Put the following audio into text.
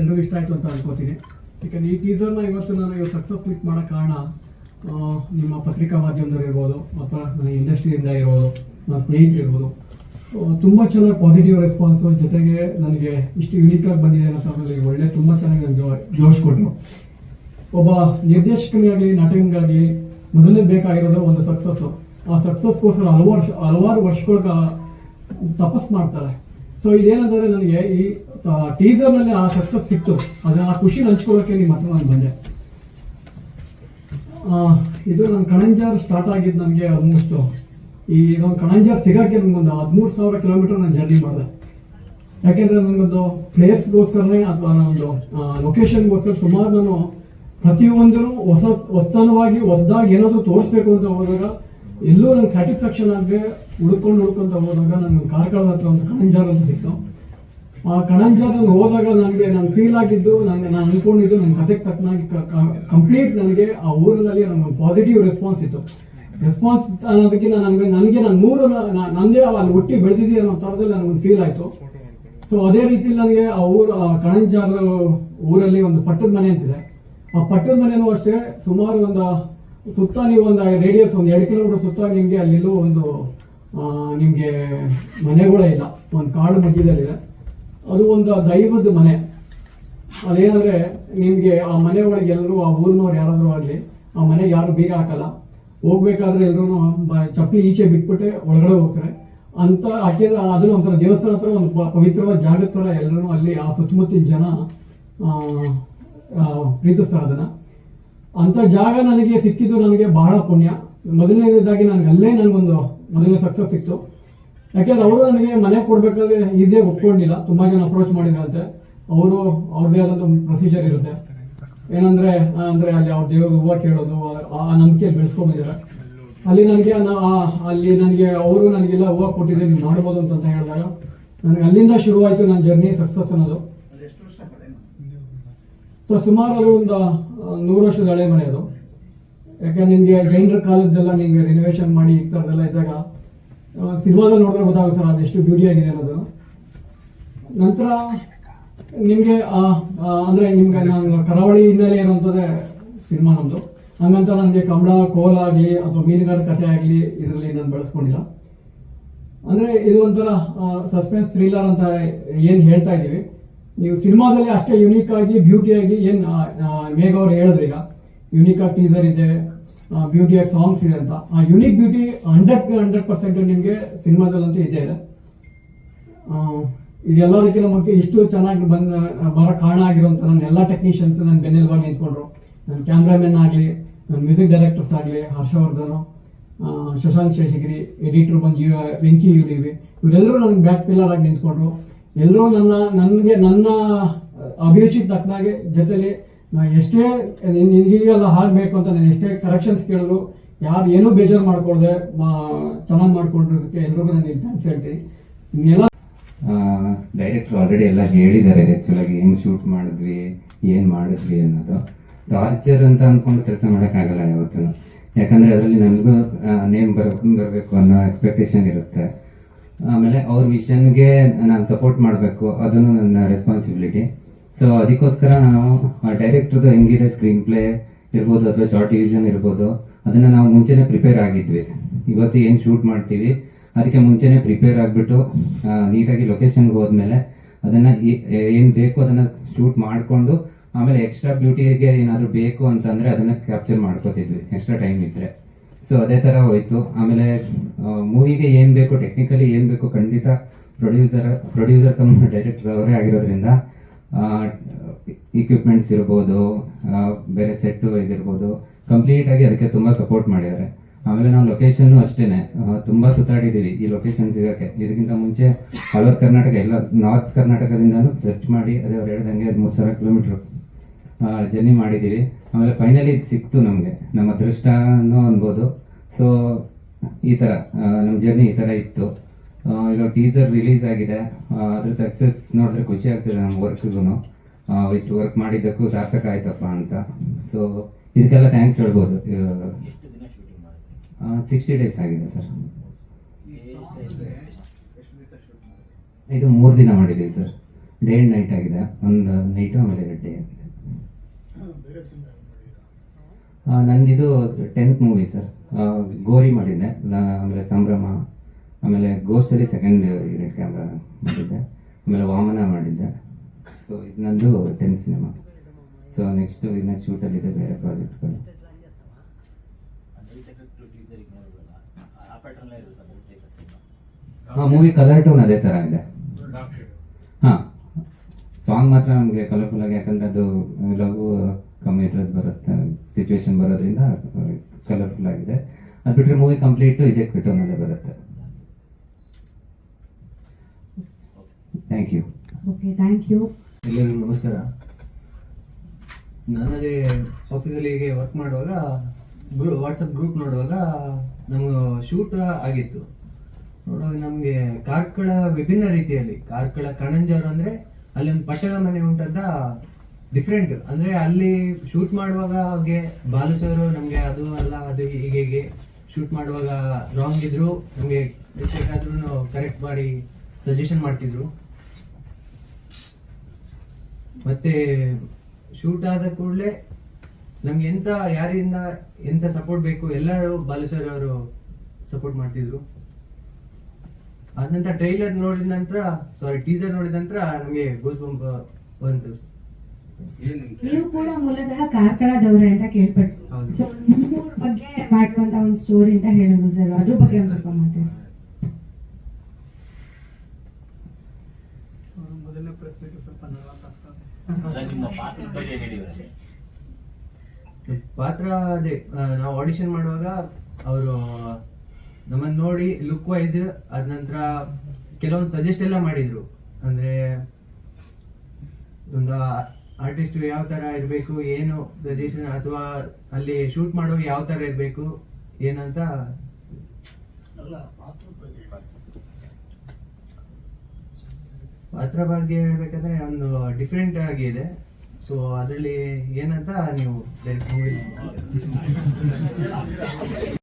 ಎಲ್ರಿಗೂ ಇಷ್ಟ ಆಯಿತು ಅಂತ ಅನ್ಕೋತೀನಿ. ಯಾಕಂದರೆ ಈ ಟೀಸರ್ನ ಇವತ್ತು ನಾನು ಸಕ್ಸಸ್ ಮೀಟ್ ಮಾಡೋ ಕಾರಣ ನಿಮ್ಮ ಪತ್ರಿಕಾ ಮಾಧ್ಯಮದವ್ರು ಇರ್ಬೋದು, ಅಥವಾ ನನ್ನ ಇಂಡಸ್ಟ್ರಿಯಿಂದ ಇರ್ಬೋದು, ನನ್ನ ಸ್ನೇಹಿತರು ಇರ್ಬೋದು. ತುಂಬ ಚೆನ್ನಾಗಿ ಪಾಸಿಟಿವ್ ರೆಸ್ಪಾನ್ಸು ಜೊತೆಗೆ ನನಗೆ ಇಷ್ಟು ಯುನೀಕಾಗಿ ಬಂದಿದೆ ಅಂತ ನನಗೆ ಒಳ್ಳೆ, ತುಂಬ ಚೆನ್ನಾಗಿ ನನಗೆ ಜೋಶ್ ಕೊಟ್ಟರು ಒಬ್ಬ ನಿರ್ದೇಶಕನಿಗಾಗಲಿ, ನಟನಿಗಾಗಲಿ, ಮೊದಲನೇ ಬೇಕಾಗಿರೋದು ಒಂದು ಸಕ್ಸಸ್ಸು ಆ ಸಕ್ಸಸ್ಗೋಸ್ಕರ ಹಲವಾರು ಹಲವಾರು ವರ್ಷಗಳ ತಪಸ್ ಮಾಡ್ತಾರೆ. ಸೊ ಇದೇನಂದ್ರೆ ನನಗೆ ಈ ಟೀಸರ್ನಲ್ಲಿ ಆ ಸಕ್ಸಸ್ ಸಿಕ್ತು. ಅದ್ರ ಆ ಖುಷಿ ಹಂಚ್ಕೊಳ್ಳೋಕೆ ನಿಮ್ಮ ಹತ್ರ ನಾನು ಬಂದೆ. ಇದು ನನ್ನ ಕಣಂಜಾರ್ ಸ್ಟಾರ್ಟ್ ಆಗಿದ್ದು ನನಗೆ ಆಲ್ಮೋಸ್ಟ್ ಈ ಇದೊಂದು ಕಣಂಜಾರ್ ಸಿಗೋಕ್ಕೆ ನನಗೊಂದು ಹದಿಮೂರು ಸಾವಿರ ಕಿಲೋಮೀಟರ್ ನಾನು ಜರ್ನಿ ಮಾಡಿದೆ. ಯಾಕೆಂದ್ರೆ ನನಗೊಂದು ಪ್ಲೇಸ್ಗೋಸ್ಕರನೇ ಅಥವಾ ಒಂದು ಲೊಕೇಶನ್ಗೋಸ್ಕರ ಸುಮಾರು ನಾನು ಪ್ರತಿಯೊಂದನ್ನು ಹೊಸ, ಹೊಸತನವಾಗಿ ಹೊಸದಾಗಿ ಏನಾದರೂ ತೋರಿಸ್ಬೇಕು ಅಂತ ಹೋದಾಗ ಎಲ್ಲೂ ನಂಗೆ ಸ್ಯಾಟಿಸ್ಫ್ಯಾಕ್ಷನ್ ಆದರೆ ಹುಡ್ಕೊಂಡು ಹುಡ್ಕೊಂತ ಹೋದಾಗ ನನಗೆ ಕಾರ್ಕಳದ ಹತ್ರ ಒಂದು ಕಣಂಜಾರ್ ಅಂತ ಸಿಕ್ತು. ಆ ಕಣಂಜಾರಲ್ಲಿ ಹೋದಾಗ ನನಗೆ ನಾನು ಫೀಲ್ ಆಗಿದ್ದು ನನಗೆ ನಾನು ಅನ್ಕೊಂಡಿದ್ದು ನನ್ನ ಕತೆಗೆ ತಕ್ಕನಾಗಿ ಕಂಪ್ಲೀಟ್ ನನಗೆ ಆ ಊರಿನಲ್ಲಿ ನನಗೆ ಪಾಸಿಟಿವ್ ರೆಸ್ಪಾನ್ಸ್ ಇತ್ತು. ರೆಸ್ಪಾನ್ಸ್ ಅನ್ನೋದಕ್ಕಿಂತ ನನಗೆ ನನಗೆ ನಾನು ಮೂರು ನನಗೆ ಅಲ್ಲಿ ಹುಟ್ಟಿ ಬೆಳೆದಿದ್ದೀವಿ ಅನ್ನೋ ಥರದಲ್ಲಿ ನನಗೊಂದು ಫೀಲ್ ಆಯಿತು. ಸೊ ಅದೇ ರೀತಿ ನನಗೆ ಆ ಊರು, ಆ ಕಣಂಜಾರ್ ಊರಲ್ಲಿ ಒಂದು ಪಟ್ಟದ ಮನೆ ಅಂತಿದೆ. ಆ ಪಟ್ಟದ ಮನೆಯೂ ಅಷ್ಟೇ ಸುಮಾರು ಒಂದು ಸುತ್ತ ನೀವು ಒಂದು ರೇಡಿಯಸ್ ಒಂದು ಎರಡು ಕಿಲೋಮೀಟರ್ ಸುತ್ತ ನಿಮಗೆ ಅಲ್ಲೆಲ್ಲೂ ಒಂದು ನಿಮಗೆ ಮನೆಗಳೇ ಇಲ್ಲ. ಒಂದು ಕಾಡು ಮಧ್ಯದಲ್ಲಿದೆ. ಅದು ಒಂದು ದೈವದ ಮನೆ. ಅದೇನಂದರೆ ನಿಮಗೆ ಆ ಮನೆ ಒಳಗೆ ಎಲ್ಲರೂ, ಆ ಊರಿನವ್ರು ಯಾರಾದರೂ ಆಗಲಿ, ಆ ಮನೆಗೆ ಯಾರು ಬೀಗ ಹಾಕಲ್ಲ. ಹೋಗ್ಬೇಕಾದ್ರೆ ಎಲ್ಲರೂ ಚಪ್ಪಲಿ ಈಚೆ ಬಿಟ್ಬಿಟ್ಟೆ ಒಳಗಡೆ ಹೋಗ್ತಾರೆ. ಅಂತ ಯಾಕೆಂದ್ರೆ ಅದನ್ನು ಒಂಥರ ದೇವಸ್ಥಾನ ಹತ್ರ ಒಂದು ಪವಿತ್ರವಾದ ಜಾಗದ ಥರ ಎಲ್ಲರೂ ಅಲ್ಲಿ ಆ ಸುತ್ತಮುತ್ತಿನ ಜನ ಪ್ರೀತಿಸ್ತಾರೆ ಅದನ್ನ. ಅಂತ ಜಾಗ ನನಗೆ ಸಿಕ್ಕಿದ್ದು ನನಗೆ ಬಹಳ ಪುಣ್ಯ. ಮೊದಲನೇದಾಗಿ ನನಗೆ ಅಲ್ಲೇ ನನಗೊಂದು ಮೊದಲನೇ ಸಕ್ಸಸ್ ಸಿಕ್ತು. ಯಾಕೆಂದ್ರೆ ಅವರು ನನಗೆ ಮನೆ ಕೊಡ್ಬೇಕಾದ್ರೆ ಈಸಿಯಾಗಿ ಒಪ್ಕೊಂಡಿಲ್ಲ. ತುಂಬಾ ಜನ ಅಪ್ರೋಚ್ ಮಾಡಿದ್ರಂತೆ. ಅವರು ಅವ್ರದ್ದೇ ಆದಂಥ ಪ್ರೊಸೀಜರ್ ಇರುತ್ತೆ. ಏನಂದ್ರೆ ಅಂದ್ರೆ ಅಲ್ಲಿ ಅವ್ರ ದೇವ್ರ ಹೂವು ಕೇಳೋದು ಆ- ನಂಬಿಕೆ ನಂಬಿಕೆಯಲ್ಲಿ ಬೆಳೆಸ್ಕೊಂಡ್ಬಂದಿದ್ದಾರೆ ಅಲ್ಲಿ ನನಗೆ ಅಲ್ಲಿ ನನಗೆ ಅವರು ನನಗೆಲ್ಲ ಹೂವು ಕೊಟ್ಟಿದ್ದೆ ನೀವು ಮಾಡ್ಬೋದು ಅಂತ ಹೇಳಿದಾಗ ನನಗೆ ಅಲ್ಲಿಂದ ಶುರುವಾಯಿತು ನನ್ನ ಜರ್ನಿ ಸಕ್ಸಸ್ ಅನ್ನೋದು. ಸೊ ಸುಮಾರು ಅದು ಒಂದು ನೂರು ವರ್ಷದ ಹಳೆ ಮನೆ ಅದು. ಯಾಕಂದ್ರೆ ನಿಮಗೆ ಜೈನರ ಕಾಲದ್ದೆಲ್ಲ ನಿಮಗೆ ರಿನೋವೇಷನ್ ಮಾಡಿ ಈ ಥರದ್ದೆಲ್ಲ ಇದ್ದಾಗ ಸಿನಿಮಾದಲ್ಲಿ ನೋಡಿದ್ರೆ ಗೊತ್ತಾಗುತ್ತೆ ಸರ್ ಅದೆಷ್ಟು ಬ್ಯೂಟಿ ಆಗಿದೆ ಅನ್ನೋದು. ನಂತರ ನಿಮಗೆ ಅಂದರೆ ನಿಮ್ಗೆ ನಾನು ಕರಾವಳಿ ಹಿನ್ನೆಲೆ ಇರುವಂಥದ್ದೇ ಸಿನಿಮಾ ನಮ್ಮದು ಹಂಗಂತ ನನಗೆ ಕಮಲ ಕೋಲ ಆಗಲಿ ಅಥವಾ ಮೀನುಗಾರ ಕಥೆ ಆಗಲಿ ಇದರಲ್ಲಿ ನಾನು ಬಳಸ್ಕೊಂಡಿಲ್ಲ. ಅಂದರೆ ಇದು ಒಂಥರ ಸಸ್ಪೆನ್ಸ್ ಥ್ರಿಲ್ಲರ್ ಅಂತ ಏನು ಹೇಳ್ತಾ ಇದ್ದೀವಿ. ನೀವು ಸಿನಿಮಾದಲ್ಲಿ ಅಷ್ಟೇ ಯುನೀಕ್ ಆಗಿ ಬ್ಯೂಟಿ ಆಗಿ ಏನು ಮೇಘ ಅವ್ರು ಹೇಳಿದ್ರು ಈಗ. ಯುನೀಕ್ ಆಗಿ ಟೀಸರ್ ಇದೆ ಬ್ಯೂಟಿ ಆಗಿ ಸಾಂಗ್ಸ್ ಇದೆ ಅಂತ. ಆ unique beauty hundred hundred percent ನಿಮಗೆ ಸಿನಿಮಾದಲ್ಲಂತೂ ಇದೇ. ಇದೆ ಇದೆಲ್ಲದಕ್ಕಿಂತ ಮುಖ್ಯ ಇಷ್ಟು ಚೆನ್ನಾಗಿ ಬಂದ ಬರೋ ಕಾರಣ ಆಗಿರುವಂಥ ನನ್ನ ಎಲ್ಲ ಟೆಕ್ನಿಷಿಯನ್ಸ್ ನನ್ನ ಬೆನ್ನೆಲುಬಾಗಿ ನಿಂತ್ಕೊಂಡ್ರು. ನನ್ನ ಕ್ಯಾಮ್ರಾಮನ್ ಆಗಲಿ ನನ್ನ ಮ್ಯೂಸಿಕ್ ಡೈರೆಕ್ಟರ್ಸ್ ಆಗಲಿ ಹರ್ಷವರ್ಧನ್ ಆ, ಶಶಾಂಕ್ ಶೇಷಗಿರಿ ಎಡಿಟ್ರು ಬಂದು ಯು ವೆಂಕಿ ಯುಲಿವಿ ಇವರೆಲ್ಲರೂ ನನಗೆ ಬ್ಯಾಕ್ ಪಿಲ್ಲರ್ ಆಗಿ ನಿಂತ್ಕೊಂಡ್ರು. ಎಲ್ಲರೂ ನನ್ನ, ನನಗೆ ನನ್ನ ಅಭಿರುಚಿ ತಕ್ಕನಾಗೆ ಜೊತೆಲಿ ನಾ ಎಷ್ಟೇ ನಿನಗೀಗೆಲ್ಲ ನಿನಗೀಗೆಲ್ಲ ಹಾಡಬೇಕು ಅಂತ ನಾನು ಎಷ್ಟೇ ಕರೆಕ್ಷನ್ಸ್ ಕೇಳಿದ್ರು, ಯಾರು ಏನೂ ಬೇಜಾರು ಮಾ, ಚೆನ್ನಾಗಿ ಮಾಡ್ಕೊಂಡಿರೋದಕ್ಕೆ ಎಲ್ರಿಗೂ ನಾನು ಇಲ್ಲಿ ಥ್ಯಾಂಕ್ಸ್ ಹೇಳ್ತೀನಿ. ಇನ್ನೆಲ್ಲ ಡೈರೆಕ್ಟ್ರು ಆಲ್ರೆಡಿ ಎಲ್ಲ ಹೇಳಿದ್ದಾರೆ ಆ್ಯಕ್ಚುಲಾಗಿ ಹೆಂಗೆ ಶೂಟ್ ಮಾಡಿದ್ವಿ ಏನು ಮಾಡಿದ್ವಿ ಅನ್ನೋದು. ಟಾರ್ಚರ್ ಅಂತ ಅಂದ್ಕೊಂಡು ಕೆಲಸ ಮಾಡೋಕ್ಕಾಗಲ್ಲ ಯಾವತ್ತೂ. ಯಾಕಂದರೆ ಅದರಲ್ಲಿ ನನಗೂ ನೇಮ್ ಬರಬೇಕು ಬರಬೇಕು ಅನ್ನೋ ಎಕ್ಸ್ಪೆಕ್ಟೇಷನ್ ಇರುತ್ತೆ. ಆಮೇಲೆ ಅವ್ರ ವಿಷನ್ಗೆ ನಾನು ಸಪೋರ್ಟ್ ಮಾಡಬೇಕು. ಅದನ್ನು ನನ್ನ ರೆಸ್ಪಾನ್ಸಿಬಿಲಿಟಿ ಸೊ ಅದಕ್ಕೋಸ್ಕರ ನಾನು ಡೈರೆಕ್ಟರ್ದು ಹೆಂಗಿದೆ ಸ್ಕ್ರೀನ್ ಪ್ಲೇ ಇರ್ಬೋದು ಅಥವಾ ಶಾರ್ಟ್ ಡಿವಿಷನ್ ಇರ್ಬೋದು, ಅದನ್ನು ನಾವು ಮುಂಚೆನೇ ಪ್ರಿಪೇರ್ ಆಗಿದ್ವಿ. ಇವತ್ತು ಏನು ಶೂಟ್ ಮಾಡ್ತೀವಿ, ಅದಕ್ಕೆ ಮುಂಚೆನೇ ಪ್ರಿಪೇರ್ ಆಗಿಬಿಟ್ಟು ನೀಟಾಗಿ ಲೊಕೇಶನ್ಗೆ ಹೋದ್ಮೇಲೆ ಅದನ್ನು ಏನು ಬೇಕು ಅದನ್ನು ಶೂಟ್ ಮಾಡಿಕೊಂಡು, ಆಮೇಲೆ ಎಕ್ಸ್ಟ್ರಾ ಬ್ಯೂಟಿಗೆ ಏನಾದರೂ ಬೇಕು ಅಂತಂದರೆ ಅದನ್ನು ಕ್ಯಾಪ್ಚರ್ ಮಾಡ್ಕೋತಿದ್ವಿ. ಎಕ್ಸ್ಟ್ರಾ ಟೈಮ್ ಇದ್ದರೆ ಸೊ ಅದೇ ಥರ ಹೋಯ್ತು. ಆಮೇಲೆ ಮೂವಿಗೆ ಏನು ಬೇಕು ಟೆಕ್ನಿಕಲಿ ಏನು ಬೇಕು, ಖಂಡಿತ ಪ್ರೊಡ್ಯೂಸರ್ ಪ್ರೊಡ್ಯೂಸರ್ ಕಮ್ ಡೈರೆಕ್ಟರ್ ಅವರೇ ಆಗಿರೋದ್ರಿಂದ ಇಕ್ವಿಪ್ಮೆಂಟ್ಸ್ ಇರ್ಬೋದು ಬೇರೆ ಸೆಟ್ಟು ಇದಿರ್ಬೋದು ಕಂಪ್ಲೀಟಾಗಿ ಅದಕ್ಕೆ ತುಂಬ ಸಪೋರ್ಟ್ ಮಾಡಿದ್ದಾರೆ. ಆಮೇಲೆ ನಾವು ಲೊಕೇಶನ್ನು ಅಷ್ಟೇ ತುಂಬ ಸುತ್ತಾಡಿದ್ದೀವಿ ಈ ಲೊಕೇಶನ್ ಸಿಗೋಕ್ಕೆ ಇದಕ್ಕಿಂತ ಮುಂಚೆ ಆಲ್ ಕರ್ನಾಟಕ, ಎಲ್ಲ ನಾರ್ತ್ ಕರ್ನಾಟಕದಿಂದಲೂ ಸರ್ಚ್ ಮಾಡಿ, ಅದೇ ಅವ್ರು ಹೇಳ್ದಂಗೆ ಮೂರು ಸಾವಿರ ಕಿಲೋಮೀಟ್ರ್ ಜರ್ನಿ ಮಾಡಿದ್ದೀವಿ ಆಮೇಲೆ ಫೈನಲಿ ಸಿಕ್ತು ನಮಗೆ. ನಮ್ಮ ಅದೃಷ್ಟನೂ ಅನ್ಬೋದು. ಸೊ ಈ ಥರ ನಮ್ಮ ಜರ್ನಿ ಈ ಥರ ಇತ್ತು. ಈಗ ಟೀಸರ್ ರಿಲೀಸ್ ಆಗಿದೆ. ಅದರ ಸಕ್ಸಸ್ ನೋಡಿದ್ರೆ ಖುಷಿ ಆಗ್ತದೆ ನಮ್ಮ ವರ್ಕ್ಗೂ ಇಷ್ಟು ವರ್ಕ್ ಮಾಡಿದ್ದಕ್ಕೂ ಸಾರ್ಥಕ ಆಯ್ತಪ್ಪ ಅಂತ. ಸೊ ಇದಕ್ಕೆಲ್ಲ ಥ್ಯಾಂಕ್ಸ್ ಹೇಳ್ಬೋದು. ಸಿಕ್ಸ್ಟಿ ಡೇಸ್ ಆಗಿದೆ ಸರ್ ಇದು ಮೂರು ದಿನ ಮಾಡಿದ್ದೀವಿ ಸರ್ ಡೇ ಆ್ಯಂಡ್ ನೈಟ್ ಆಗಿದೆ. ಒಂದು ನೈಟು ಆಮೇಲೆ ಎರಡು ಡೇ ಆಗಿದೆ. ನಂದಿದು ಟೆಂತ್ ಮೂವಿ ಸರ್ ಗೋರಿ ಮಾಡಿದ್ದೆ. ಆಮೇಲೆ ಸಂಭ್ರಮ, ಆಮೇಲೆ ಗೋಸ್ಟಲ್ಲಿ ಸೆಕೆಂಡ್ ಯೂನಿಟ್ ಕ್ಯಾಮ್ರಾ ಮಾಡಿದ್ದೆ. ಆಮೇಲೆ ವಾಮನ ಮಾಡಿದ್ದೆ. ಸೊ ಇದು ನಂದು ಟೆಂತ್ ಸಿನಿಮಾ ಸೊ ನೆಕ್ಸ್ಟ್ ಇನ್ನು ಶೂಟಲ್ಲಿದೆ ಬೇರೆ ಪ್ರಾಜೆಕ್ಟ್ಗಳು ಹಾಂ ಮೂವಿ ಕಲರ್ ಟೋನ್ ಅದೇ ಥರ ಇದೆ. ಹಾಂ. ಸಾಂಗ್ ಮಾತ್ರ ನಮಗೆ ಕಲರ್ಫುಲ್ ಆಗಿ, ಯಾಕಂದ್ರೆ ಅದು ಲಘು ಕಮ್ಮಿ ಇದ್ರದ್ದು ಬರುತ್ತೆ. ಸಿಚುವೇಶನ್ ಬರೋದ್ರಿಂದ ಕಲರ್ಫುಲ್ ಆಗಿದೆ. ಅದು ಬಿಟ್ಟರೆ ಮೂವಿ ಕಂಪ್ಲೀಟು ಇದೇ ಟೋನಲ್ಲೇ ಬರುತ್ತೆ. Thank you okay thank you ಎಲ್ಲರಿಗೂ ನಮಸ್ಕಾರ. ನಾನದೇ ಆಫೀಸಲ್ಲಿ ಹೀಗೆ ವರ್ಕ್ ಮಾಡುವಾಗ ಗ್ರೂ ವಾಟ್ಸಪ್ ಗ್ರೂಪ್ ನೋಡುವಾಗ ನಮ್ಮ ಶೂಟ್ ಆಗಿತ್ತು. ನೋಡುವಾಗ ನಮಗೆ ಕಾರ್ಕಳ ವಿಭಿನ್ನ ರೀತಿಯಲ್ಲಿ ಕಾರ್ಕಳ ಕಣಂಜರು ಅಂದರೆ ಅಲ್ಲಿ ಒಂದು ಪಟ್ಟದ ಮನೆ ಉಂಟಂತ ಡಿಫ್ರೆಂಟ್ ಅಂದ್ರೆ ಅಲ್ಲಿ ಶೂಟ್ ಮಾಡುವಾಗ ಅವ್ರಿಗೆ ಬಾಲು ಸರ್, ನಮಗೆ ಅದು ಅಲ್ಲ, ಅದು ಹೀಗೆ ಹೀಗೆ. ಶೂಟ್ ಮಾಡುವಾಗ ರಾಂಗ್ ಇದ್ರು, ನಮಗೆ ಆದ್ರೂ ಕರೆಕ್ಟ್ ಮಾಡಿ ಸಜೆಷನ್ ಮಾಡ್ತಿದ್ರು. ಮತ್ತೆ ಶೂಟ್ ಆದ ಕೂಡಲೇ ನಮ್ಗೆ ಎಂತ, ಯಾರಿಂದ ಎಂತ ಸಪೋರ್ಟ್ ಬೇಕು, ಎಲ್ಲರೂ ಬಾಲು ಅವರು ಸಪೋರ್ಟ್ ಮಾಡ್ತಿದ್ರು. ನಂತರ ಟ್ರೈಲರ್ ನೋಡಿದ ನಂತರ ಸಾರಿ ಟೀಸರ್ ನೋಡಿದ ನಂತರ ನಮಗೆ ಗೋಸ್ ಬಂಪ್ ಬಂತು. ನೀವು ಕೂಡ ಮೂಲತಃ ಕಾರ್ಕಳದವ್ರೆ ಅಂತ ಕೇಳ್ಪಟ್ಟು. ಸೊ ನಿಮ್ಮೂರ್ ಬಗ್ಗೆ ಮಾಡುವಂತ ಒಂದು ಸ್ಟೋರಿ ಅಂತ ಹೇಳಿದ್ರು ಸರ್ ಅದ್ರ ಬಗ್ಗೆ ಒಂದ್ ಸ್ವಲ್ಪ ಮಾತಾಡಿ. ಮೊದಲನೇ ಪ್ರಶ್ನೆಗೆ ಸ್ವಲ್ಪ ಪಾತ್ರ ಅದೇ ನಾವು ಆಡಿಷನ್ ಮಾಡುವಾಗ ಅವರು ನಮ್ಮನ್ನ ನೋಡಿ ಲುಕ್ ವೈಸ್ ಅದ ನಂತರ ಕೆಲವೊಂದು ಸಜೆಸ್ಟ್ ಎಲ್ಲ ಮಾಡಿದ್ರು. ಅಂದ್ರೆ ಒಂದು ಆರ್ಟಿಸ್ಟ್ ಯಾವ ತರ ಇರಬೇಕು ಏನು ಸಜೆಷನ್ ಅಥವಾ ಅಲ್ಲಿ ಶೂಟ್ ಮಾಡೋ ಯಾವ ತರ ಇರಬೇಕು ಏನಂತ? ಪಾತ್ರ ಬಗ್ಗೆ ಹೇಳ್ಬೇಕಂದ್ರೆ ಒಂದು ಡಿಫ್ರೆಂಟ್ ಆಗಿ ಇದೆ. ಸೊ ಅದರಲ್ಲಿ ಏನಂತ ನೀವು